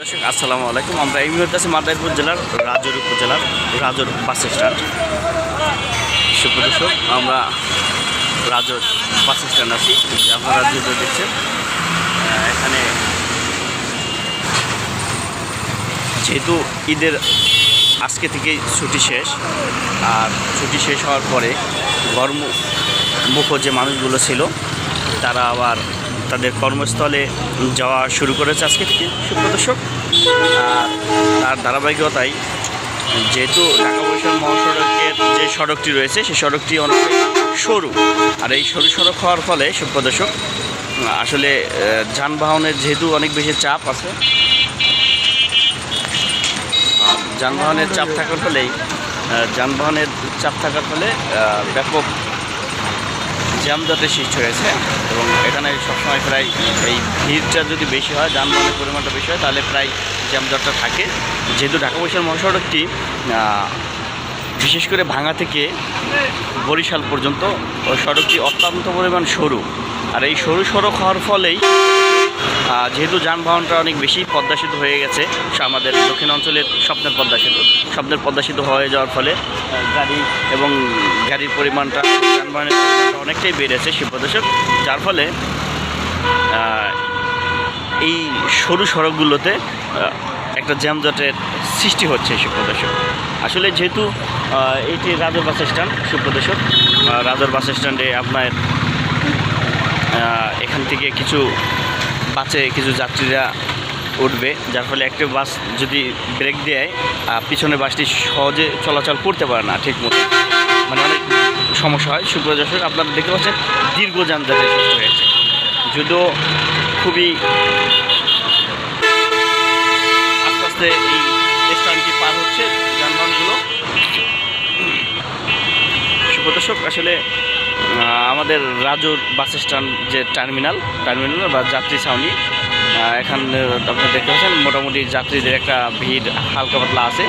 দর্শক, আসসালামু আলাইকুম। আমরা এই মুহূর্তে আছি মাদারীপুর জেলার রাজর উপজেলার রাজর বাস স্ট্যান্ড। সুপ্রদর্শক আমরা রাজর বাস স্ট্যান্ড আছি। আপনারা যেহেতু দেখছেন এখানে যেহেতু ঈদের আজকে থেকে ছুটি শেষ, আর ছুটি শেষ হওয়ার পরে কর্ম মুখ যে মানুষগুলো ছিল, তারা আবার তাদের কর্মস্থলে যাওয়া শুরু করেছে আজকে থেকে সুপ্রদর্শক তার ধারাবাহিকতায় যেহেতু ঢাকা বরিশাল মহাসড়কের যে সড়কটি রয়েছে, সেই সড়কটি অনেক সরু। আর এই সরু সড়ক হওয়ার ফলে সুপ্রদর্শক আসলে যানবাহনের যেহেতু অনেক বেশি চাপ আছে, যানবাহনের চাপ থাকার ফলেই যানবাহনের চাপ থাকার ফলে ব্যাপক জ্যামজটের সৃষ্টি হয়েছে এবং এখানে সবসময় প্রায় এই ভিড়টা যদি বেশি হয়, যানবাহনের পরিমাণটা বেশি হয়, তাহলে প্রায় জ্যামজটটা থাকে। যেহেতু ঢাকা বরিশাল মহাসড়কটি বিশেষ করে ভাঙা থেকে বরিশাল পর্যন্ত ওই সড়কটি অত্যন্ত পরিমাণ সরু। আর এই সরু সড়ক হওয়ার ফলেই যেহেতু যানবাহনটা অনেক বেশি পদ্মা সেতু হয়ে গেছে আমাদের দক্ষিণ অঞ্চলের স্বপ্নের পদ্মা সেতু স্বপ্নের পদ্মা সেতু হয়ে যাওয়ার ফলে গাড়ি এবং গাড়ির পরিমাণটা, যানবাহনের পরিমাণটা অনেকটাই বেড়েছে শিবপ্রদর্শক যার ফলে এই সরু সড়কগুলোতে একটা জ্যামজটের সৃষ্টি হচ্ছে সুপ্রদর্শক আসলে যেহেতু এটি রাজর বাস স্ট্যান্ড সুপ্রদর্শক রাজর বাস স্ট্যান্ডে আপনার এখান থেকে কিছু বাসে কিছু যাত্রীরা উঠবে, যার ফলে একটা বাস যদি ব্রেক দেয় পিছনের বাসটি সহজে চলাচল করতে পারে না ঠিক মতো। মানে অনেক সমস্যা হয়। সুপ্রদর্শক আপনারা দেখতে পাচ্ছেন দীর্ঘ যানজটের সৃষ্টি হয়েছে। যদিও খুবই আস্তে আস্তে এই স্থানটি পার হচ্ছে যানবাহনগুলো। সুপ্রদর্শক আসলে আমাদের রাজুর বাস স্ট্যান্ড যে টার্মিনাল টার্মিনাল বা যাত্রী ছাউনি এখানে আপনারা দেখতে পাচ্ছেন, মোটামুটি যাত্রীদের একটা ভিড় হালকা পাতলা আছে।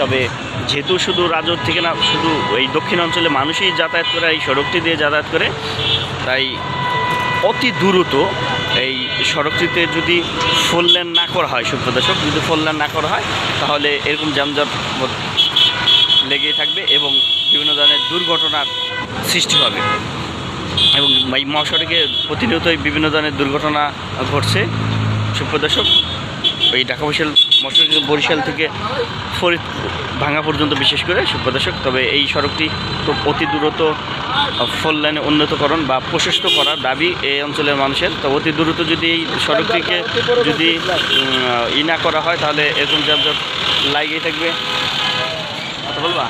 তবে যেহেতু শুধু রাজুর থেকে না, শুধু এই দক্ষিণ অঞ্চলে মানুষই যাতায়াত করে, এই সড়কটি দিয়ে যাতায়াত করে, তাই অতি দ্রুত এই সড়কটিতে যদি ফোর লেন না করা হয় সুপ্রদর্শক যদি ফোর লেন না করা হয়, তাহলে এরকম যানজট লেগেই থাকবে এবং বিভিন্ন ধরনের দুর্ঘটনার সৃষ্টি হবে। এবং এই মহাসড়কে প্রতিনিয়তই বিভিন্ন ধরনের দুর্ঘটনা ঘটছে। সুপ্রদর্শক এই ঢাকা বরিশাল মহাসড়ক বরিশাল থেকে ফরিদ ভাঙা পর্যন্ত বিশেষ করে। সুপ্রদর্শক তবে এই সড়কটি খুব অতি দ্রুত ফোর লাইনে উন্নতকরণ বা প্রশস্ত করার দাবি এই অঞ্চলের মানুষের। তো অতি দ্রুত যদি এই সড়কটিকে যদি ই না করা হয়, তাহলে এরকম যানজট লাগিয়ে থাকবে। কথা বলবা?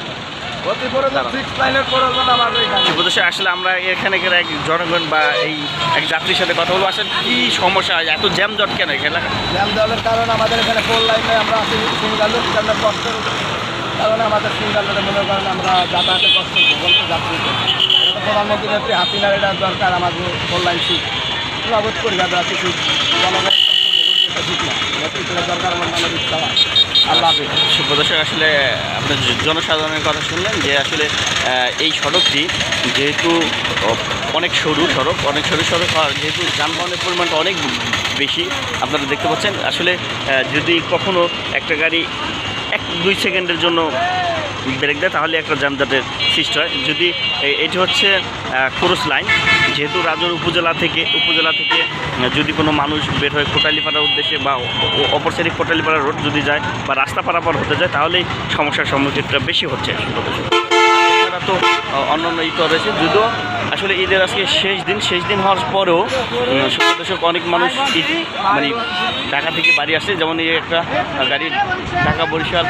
এখানে। সুপ্রদর্শক আসলে আমরা এখানকার এক জনগণ বা এই এক যাত্রীর সাথে কথা বলব। আসলে কী সমস্যা? হয় এত কেন এখানে? জ্যাম দেওয়ার কারণ আমাদের এখানে ফোর লাইনে আমরা আছি সিঙ্গাল কষ্ট কারণে আমাদের সিঙ্গাল রোডে মনে করেন আমরা যাতায়াতে কষ্ট বলতে তো প্রধানমন্ত্রী নেত্রী হাসিনার এটা দরকার আমাদের ফোর লাইন ঠিক অবোধ করি যাদের আছে জনগণের কষ্ট দরকার আমার আল্লাহ সুপ্রদর্শক আসলে আপনার জনসাধারণের কথা শুনলেন যে আসলে এই সড়কটি যেহেতু অনেক সরু সড়ক, অনেক সরু সড়ক হওয়ার যেহেতু যানবাহনের পরিমাণটা অনেক বেশি, আপনারা দেখতে পাচ্ছেন। আসলে যদি কখনো একটা গাড়ি এক দুই সেকেন্ডের জন্য ব্রেক দেয়, তাহলে একটা যানজটের সৃষ্টি হয়। যদি এটি হচ্ছে ক্রস লাইন, যেহেতু রাজৌর উপজেলা থেকে উপজেলা থেকে যদি কোনো মানুষ বের হয়ে কোটালিপাড়ার উদ্দেশ্যে বা অপর সাইডে কোটালিপাড়া রোড যদি যায় বা রাস্তা পারাপার হতে যায় তাহলেই সমস্যার সম্মুখীনটা বেশি হচ্ছে। এছাড়া তো অন্যান্য ঈদ রয়েছে। যদিও আসলে ঈদের আজকে শেষ দিন শেষ দিন হওয়ার পরেও সুপ্রদর্শক অনেক মানুষ ঈদ মানে ঢাকা থেকে বাড়ি আসছে। যেমন এই একটা গাড়ি ঢাকা বরিশাল